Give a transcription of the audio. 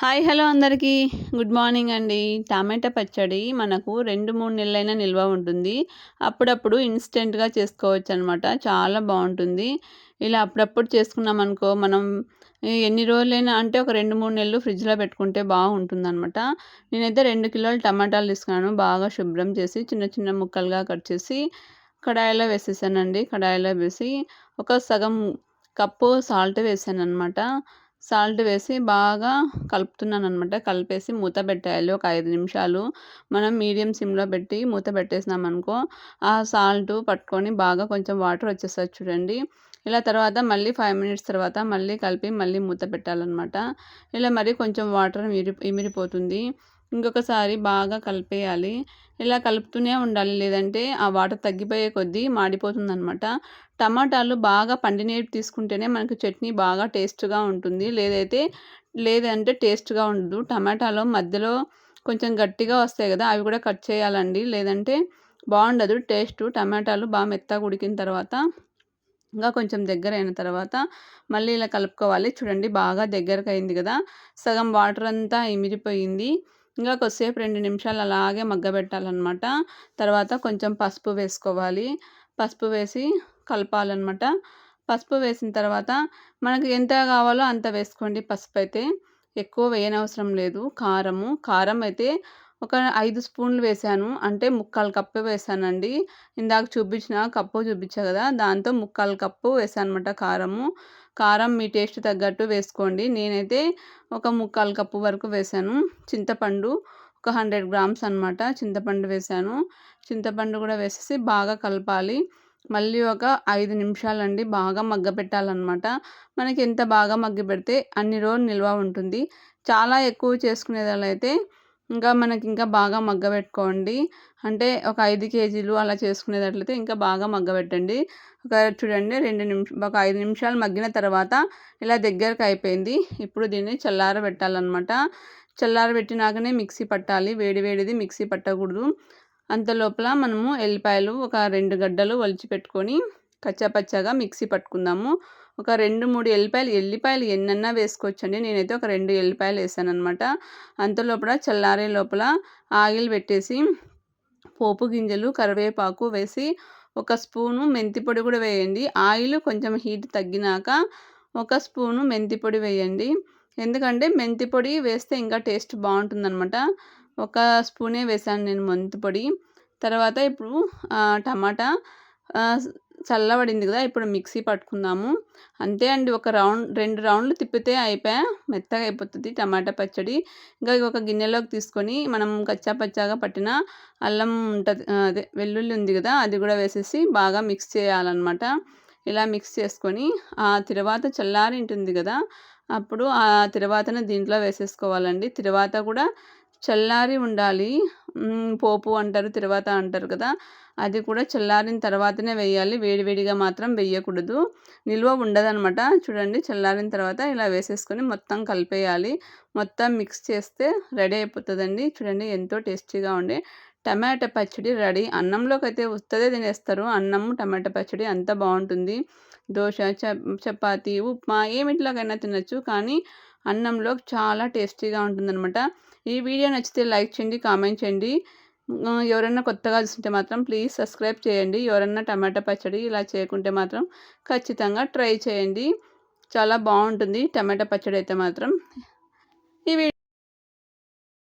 Hi hello అందరికీ. Good morning అండి. టమాటా పచ్చడి మనకు రెండు మూడు నెలలైనా నిల్వ ఉంటుంది. అప్పుడప్పుడు ఇన్స్టెంట్గా చేసుకోవచ్చు అనమాట చాలా బాగుంటుంది. ఇలా అప్పుడప్పుడు చేసుకున్నాం అనుకో మనం ఎన్ని రోజులైనా అంటే ఒక రెండు మూడు నెలలు ఫ్రిడ్జ్లో పెట్టుకుంటే బాగుంటుంది అనమాట నేనైతే రెండు కిలోలు టమాటాలు తీసుకున్నాను. బాగా శుభ్రం చేసి చిన్న చిన్న ముక్కలుగా కట్ చేసి కడాయిలో వేసేసానండి. కడాయిలో వేసి ఒక సగం కప్పు సాల్ట్ వేసాను అనమాట సాల్ట్ వేసి బాగా కలుపుతున్నాను అనమాట కలిపేసి మూత పెట్టేయాలి. ఒక ఐదు నిమిషాలు మనం మీడియం సిమ్లో పెట్టి మూత పెట్టేసినాం అనుకో ఆ సాల్ట్ పట్టుకొని బాగా కొంచెం వాటర్ వచ్చేస్తుంది చూడండి. ఇలా తర్వాత మళ్ళీ ఫైవ్ మినిట్స్ తర్వాత మళ్ళీ కలిపి మళ్ళీ మూత పెట్టాలన్నమాట. ఇలా మరి కొంచెం వాటర్ ఇమిరి ఇమిరిపోతుంది. ఇంకొకసారి బాగా కలిపేయాలి. ఇలా కలుపుతూనే ఉండాలి. లేదంటే ఆ వాటర్ తగ్గిపోయే కొద్దీ మాడిపోతుంది అనమాట టమాటాలు బాగా పండినేవి తీసుకుంటేనే మనకు చట్నీ బాగా టేస్ట్గా ఉంటుంది. లేదైతే లేదంటే టేస్ట్గా ఉండదు. టమాటాలో మధ్యలో కొంచెం గట్టిగా వస్తాయి కదా అవి కూడా కట్ చేయాలండి. లేదంటే బాగుండదు. టేస్ట్. టమాటాలు బాగా మెత్తగా ఉడికిన తర్వాత ఇంకా కొంచెం దగ్గర అయిన తర్వాత మళ్ళీ ఇలా కలుపుకోవాలి. చూడండి బాగా దగ్గరకు అయింది కదా. సగం వాటర్ అంతా ఇమిరిపోయింది ఇంకా కొద్దిసేపు రెండు నిమిషాలు అలాగే మగ్గబెట్టాలన్నమాట. తర్వాత కొంచెం పసుపు వేసుకోవాలి. పసుపు వేసి కలపాలన్నమాట. పసుపు వేసిన తర్వాత మనకు ఎంత కావాలో అంత వేసుకోండి పసుపు అయితే ఎక్కువ వేయనవసరం లేదు. కారము కారం అయితే ఒక ఐదు స్పూన్లు వేసాను. అంటే ముక్కాలు కప్పు వేసానండి. ఇందాక చూపించిన కప్పు చూపించా కదా దాంతో ముక్కాలు కప్పు వేసాను అనమాట కారము. కారం మీ టేస్ట్ తగ్గట్టు వేసుకోండి. నేనైతే ఒక ముక్కాలు కప్పు వరకు వేసాను. చింతపండు ఒక హండ్రెడ్ గ్రామ్స్ అనమాట చింతపండు వేసాను. చింతపండు కూడా వేసేసి బాగా కలపాలి. మళ్ళీ ఒక ఐదు నిమిషాలండి బాగా మగ్గపెట్టాలన్నమాట మనకి ఎంత బాగా మగ్గ పెడితే అన్ని రోజులు నిల్వ ఉంటుంది. చాలా ఎక్కువ చేసుకునేదాలైతే ఇంకా మనకి ఇంకా బాగా మగ్గబెట్టుకోండి అంటే ఒక ఐదు కేజీలు అలా చేసుకునేటట్లయితే ఇంకా బాగా మగ్గబెట్టండి ఒక చూడండి రెండు నిమిషం ఒక ఐదు నిమిషాలు మగ్గిన తర్వాత ఇలా దగ్గరకు అయిపోయింది. ఇప్పుడు దీన్ని చల్లారబెట్టాలన్నమాట చల్లారబెట్టినాకనే మిక్సీ పట్టాలి. వేడి వేడిది మిక్సీ పట్టకూడదు. అంత లోపల మనము ఎల్లిపాయలు ఒక రెండు గడ్డలు ఒలిచి పెట్టుకొని కచ్చాపచ్చాగా మిక్సీ పట్టుకుందాము. ఒక రెండు మూడు ఎల్లిపాయలు ఎల్లిపాయలు ఎన్నన్నా వేసుకోవచ్చండి. నేనైతే ఒక రెండు ఎల్లిపాయలు వేసాను అనమాట అంత లోపల చల్లారే లోపల ఆయిల్ పెట్టేసి పోపు గింజలు కరివేపాకు వేసి ఒక స్పూను మెంతి పొడి కూడా వేయండి. ఆయిల్ కొంచెం హీట్ తగ్గినాక ఒక స్పూను మెంతి పొడి వేయండి. ఎందుకంటే మెంతి పొడి వేస్తే ఇంకా టేస్ట్ బాగుంటుందన్నమాట. ఒక స్పూనే వేసాను నేను మెంతి పొడి. తర్వాత ఇప్పుడు టమాటా చల్లబడింది కదా ఇప్పుడు మిక్సీ పట్టుకుందాము. అంతే అండి ఒక రౌండ్ రెండు రౌండ్లు తిప్పితే అయిపోయా? మెత్తగా అయిపోతుంది టమాటా పచ్చడి. ఇంకా ఒక గిన్నెలోకి తీసుకొని మనం కచ్చా పచ్చాగా పట్టిన అల్లం ఉంటుంది అదే వెల్లుల్లి ఉంది కదా అది కూడా వేసేసి బాగా మిక్స్ చేయాలన్నమాట. ఇలా మిక్స్ చేసుకొని ఆ తర్వాత చల్లారి ఉంటుంది కదా అప్పుడు ఆ తర్వాతనే దీంట్లో వేసేసుకోవాలండి. తర్వాత కూడా చల్లారి ఉండాలి. పోపు అంటారు తర్వాత అంటారు కదా అది కూడా చల్లారిన తర్వాతనే వేయాలి. వేడివేడిగా మాత్రం వేయకూడదు. నిల్వ ఉండదనమాట చూడండి చల్లారిన తర్వాత ఇలా వేసేసుకొని మొత్తం కలిపేయాలి. మొత్తం మిక్స్ చేస్తే రెడీ అయిపోతుందండి. చూడండి ఎంతో టేస్టీగా ఉండే. టమాటా పచ్చడి రెడీ. అన్నంలోకి అయితే వస్తుందే తినేస్తారు. అన్నం టమాటా పచ్చడి అంత బాగుంటుంది. దోశ చపాతి ఉప్మా ఏమిట్లోకైనా తినచ్చు. కానీ అన్నంలో చాలా టేస్టీగా ఉంటుందన్నమాట. ఈ వీడియో నచ్చితే లైక్ చేయండి కామెంట్ చేయండి. ఎవరైనా కొత్తగా చూస్తుంటే మాత్రం ప్లీజ్ సబ్స్క్రైబ్ చేయండి. ఎవరైనా టమాటా పచ్చడి ఇలా చేయకుంటే మాత్రం ఖచ్చితంగా ట్రై చేయండి. చాలా బాగుంటుంది టమాటా పచ్చడి అయితే మాత్రం. ఈ